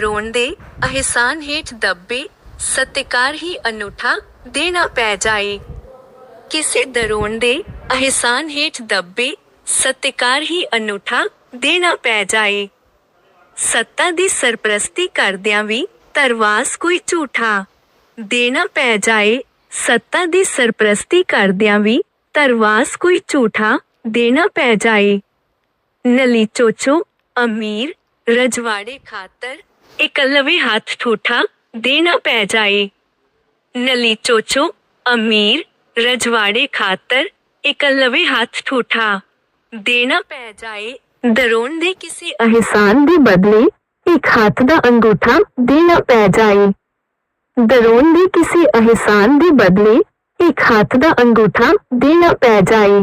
ਰੋਣ ਦੇ ਅਹਿਸਾਨ ਹੇਠ ਦੱਬੇ ਸਤਿਕਾਰ ਹੀ ਅਨੂਠਾ ਦੇਣਾ ਪੈ ਜਾਏ। ਕਿਸੇ ਦਰੋਣ ਦੇ ਅਹਿਸਾਨ ਹੇਠ ਦੱਬੇ ਸਤਿਕਾਰ ਹੀ ਅਨੂਠਾ ਦੇਣਾ ਪੈ ਜਾਏ। ਸੱਤਾ ਦੀ ਸਰਪ੍ਰਸਤੀ ਕਰਦਿਆਂ ਵੀ ਤਰਵਾਸ ਕੋਈ ਝੂਠਾ ਦੇਣਾ ਪੈ ਜਾਏ। ਸੱਤਾ ਦੀ ਸਰਪ੍ਰਸਤੀ ਕਰਦਿਆਂ ਵੀ ਤਰਵਾਸ ਕੋਈ ਝੂਠਾ ਦੇਣਾ ਪੈ ਜਾਏ। ਨਲੀ ਚੋਚੋ ਅਮੀਰ ਰਜਵਾੜੇ ਖਾਤਰ ਇਕਲਵੇ ਹੱਥ ਠੂਠਾ ਦੇਣਾ ਪੈ ਜਾਏ ਨਲੀ ਚੋਚੋ ਅਮੀਰ ਰਜਵਾੜੇ ਖਾਤਰ ਇਕਲਵੇ ਹੱਥ ਠੂਠਾ ਦੇਣਾ ਪੈ ਜਾਏ ਦਰੋਣ ਦੇ ਕਿਸੇ ਅਹਿਸਾਨ ਦੇ ਬਦਲੇ ਇੱਕ ਹੱਥ ਦਾ ਅੰਗੂਠਾ ਦੇਣਾ ਪੈ ਜਾਏ ਦਰੋਣ ਦੇ ਕਿਸੇ ਅਹਿਸਾਨ ਦੇ ਬਦਲੇ ਇੱਕ ਹੱਥ ਦਾ ਅੰਗੂਠਾ ਦੇਣਾ ਪੈ ਜਾਏ